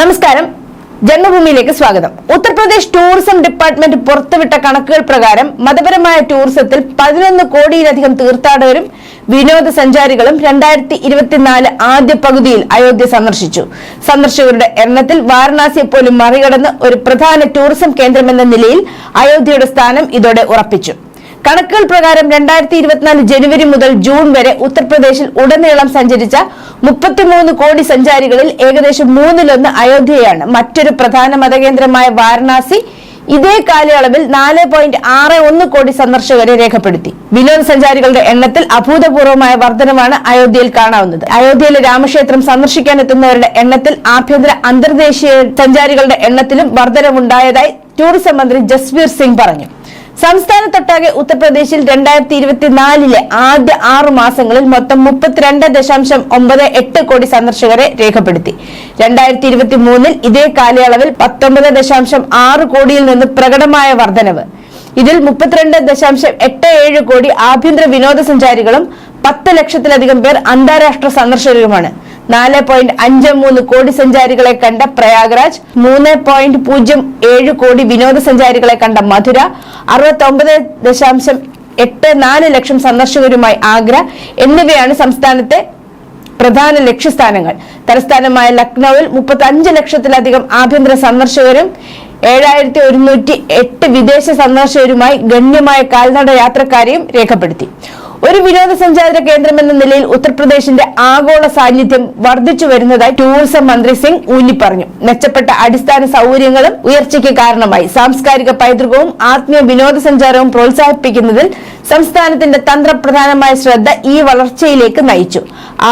നമസ്കാരം. ജന്മഭൂമിയിലേക്ക് സ്വാഗതം. Uttar Pradesh tourism department പുറത്തുവിട്ട കണക്കുകൾ പ്രകാരം മതപരമായ ടൂറിസത്തിൽ പതിനൊന്ന് കോടിയിലധികം തീർത്ഥാടകരും വിനോദസഞ്ചാരികളും രണ്ടായിരത്തി ഇരുപത്തിനാല് ആദ്യ പകുതിയിൽ അയോധ്യ സന്ദർശിച്ചു. സന്ദർശകരുടെ എണ്ണത്തിൽ വാരണാസിയെ പോലും മറികടന്ന് ഒരു പ്രധാന ടൂറിസം കേന്ദ്രമെന്ന നിലയിൽ അയോധ്യയുടെ സ്ഥാനം ഇതോടെ ഉറപ്പിച്ചു. കണക്കുകൾ പ്രകാരം രണ്ടായിരത്തി ഇരുപത്തിനാല് ജനുവരി മുതൽ ജൂൺ വരെ ഉത്തർപ്രദേശിൽ ഉടനീളം സഞ്ചരിച്ച മുപ്പത്തിമൂന്ന് കോടി സഞ്ചാരികളിൽ ഏകദേശം മൂന്നിലൊന്ന് അയോധ്യയാണ്. മറ്റൊരു പ്രധാന മതകേന്ദ്രമായ വാരണാസി ഇതേ കാലയളവിൽ നാല് പോയിന്റ് ആറ് ഒന്ന് കോടി സന്ദർശകരെ രേഖപ്പെടുത്തി. വിനോദസഞ്ചാരികളുടെ എണ്ണത്തിൽ അഭൂതപൂർവമായ വർധനമാണ് അയോധ്യയിൽ കാണാവുന്നത്. അയോധ്യയിലെ രാമക്ഷേത്രം സന്ദർശിക്കാൻ എത്തുന്നവരുടെ എണ്ണത്തിൽ ആഭ്യന്തര അന്തർദേശീയ സഞ്ചാരികളുടെ എണ്ണത്തിലും വർധനവുണ്ടായതായി ടൂറിസം മന്ത്രി ജസ്വീർ സിംഗ് പറഞ്ഞു. സംസ്ഥാനത്തൊട്ടാകെ ഉത്തർപ്രദേശിൽ രണ്ടായിരത്തി ഇരുപത്തിനാലിലെ ആദ്യ ആറു മാസങ്ങളിൽ മൊത്തം മുപ്പത്തിരണ്ട് ദശാംശം ഒമ്പത് എട്ട് കോടി സന്ദർശകരെ രേഖപ്പെടുത്തി. രണ്ടായിരത്തി ഇരുപത്തി മൂന്നിൽ ഇതേ കാലയളവിൽ പത്തൊമ്പത് ദശാംശം ആറ് കോടിയിൽ നിന്ന് പ്രകടമായ വർധനവ്. ഇതിൽ മുപ്പത്തിരണ്ട് ദശാംശം എട്ട് ഏഴ് കോടി ആഭ്യന്തര വിനോദസഞ്ചാരികളും പത്ത് ലക്ഷത്തിലധികം പേർ അന്താരാഷ്ട്ര സന്ദർശകരുമാണ്. നാല് പോയിന്റ് അഞ്ച് മൂന്ന് കോടി സഞ്ചാരികളെ കണ്ട പ്രയാഗ്രാജ് മൂന്ന് പോയിന്റ് പൂജ്യം ഏഴ് കോടി വിനോദസഞ്ചാരികളെ കണ്ട മധുര അറുപത്തൊമ്പത് ദശാംശം എട്ട് നാല് ലക്ഷം സന്ദർശകരുമായി ആഗ്ര എന്നിവയാണ് സംസ്ഥാനത്തെ പ്രധാന ലക്ഷ്യസ്ഥാനങ്ങൾ. തലസ്ഥാനമായ ലക്നൌവിൽ മുപ്പത്തി അഞ്ച് ലക്ഷത്തിലധികം ആഭ്യന്തര സന്ദർശകരും ഏഴായിരത്തി ഒരുന്നൂറ്റി എട്ട് വിദേശ സന്ദർശകരുമായി ഗണ്യമായ കാൽനട യാത്രക്കാരെയും രേഖപ്പെടുത്തി. ഒരു വിനോദസഞ്ചാര കേന്ദ്രമെന്ന നിലയിൽ ഉത്തർപ്രദേശിന്റെ ആഗോള സാന്നിധ്യം വർദ്ധിച്ചു വരുന്നതായി ടൂറിസം മന്ത്രി സിംഗ് ഊന്നി പറഞ്ഞു. മെച്ചപ്പെട്ട അടിസ്ഥാന സൗകര്യങ്ങളും ഉയർച്ചയ്ക്ക് കാരണമായി. സാംസ്കാരിക പൈതൃകവും ആത്മീയ വിനോദസഞ്ചാരവും പ്രോത്സാഹിപ്പിക്കുന്നതിൽ സംസ്ഥാനത്തിന്റെ തന്ത്രപ്രധാനമായ ശ്രദ്ധ ഈ വളർച്ചയിലേക്ക് നയിച്ചു.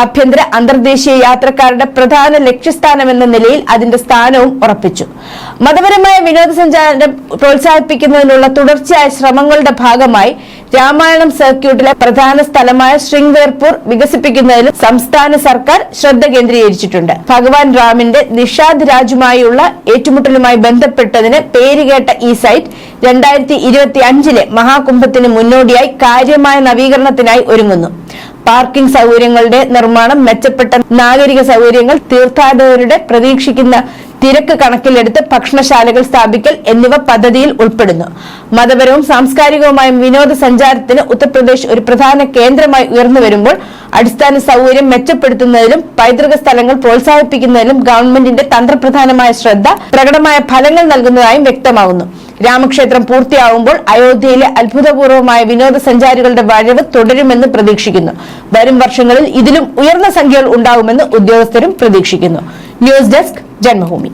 ആഭ്യന്തര അന്തർദേശീയ യാത്രക്കാരുടെ പ്രധാന ലക്ഷ്യസ്ഥാനമെന്ന നിലയിൽ അതിന്റെ സ്ഥാനവും ഉറപ്പിച്ചു. മതപരമായ വിനോദസഞ്ചാരം പ്രോത്സാഹിപ്പിക്കുന്നതിനുള്ള തുടർച്ചയായ ശ്രമങ്ങളുടെ ഭാഗമായി രാമായണം സർക്യൂട്ടിലെ പ്രധാന സ്ഥലമായ ശൃംഗേർപൂർ വികസിപ്പിക്കുന്നതിലും സംസ്ഥാന സർക്കാർ ശ്രദ്ധ കേന്ദ്രീകരിച്ചിട്ടുണ്ട്. ഭഗവാൻ റാമിന്റെ നിഷാദ് രാജുമായുള്ള ഏറ്റുമുട്ടലുമായി ബന്ധപ്പെട്ടതിന് പേരുകേട്ട ഈ സൈറ്റ് രണ്ടായിരത്തി ഇരുപത്തി അഞ്ചിലെ മഹാകുംഭത്തിന് മുന്നോടിയായി കാര്യമായ നവീകരണത്തിനായി ഒരുങ്ങുന്നു. പാർക്കിംഗ് സൗകര്യങ്ങളുടെ നിർമ്മാണം മെച്ചപ്പെട്ട നാഗരിക സൗകര്യങ്ങൾ തീർത്ഥാടകരുടെ പ്രതീക്ഷിക്കുന്ന തിരക്ക് കണക്കിലെടുത്ത് ഭക്ഷണശാലകൾ സ്ഥാപിക്കൽ എന്നിവ പദ്ധതിയിൽ ഉൾപ്പെടുന്നു. മതപരവും സാംസ്കാരികവുമായ വിനോദസഞ്ചാരത്തിന് ഉത്തർപ്രദേശ് ഒരു പ്രധാന കേന്ദ്രമായി ഉയർന്നു വരുമ്പോൾ അടിസ്ഥാന സൗകര്യം മെച്ചപ്പെടുത്തുന്നതിലും പൈതൃക സ്ഥലങ്ങൾ പ്രോത്സാഹിപ്പിക്കുന്നതിലും ഗവൺമെന്റിന്റെ തന്ത്രപ്രധാനമായ ശ്രദ്ധ പ്രകടമായ ഫലങ്ങൾ നൽകുന്നതായും വ്യക്തമാകുന്നു രാമക്ഷേത്രം പൂർത്തിയാവുമ്പോൾ അയോധ്യയിലെ അത്ഭുതപൂർവമായ വിനോദസഞ്ചാരികളുടെ വരവ് തുടരുമെന്ന് പ്രതീക്ഷിക്കുന്നു. വരും വർഷങ്ങളിൽ ഇതിലും ഉയർന്ന സംഖ്യകൾ ഉണ്ടാവുമെന്ന് ഉദ്യോഗസ്ഥരും പ്രതീക്ഷിക്കുന്നു. News desk Janmabhumi.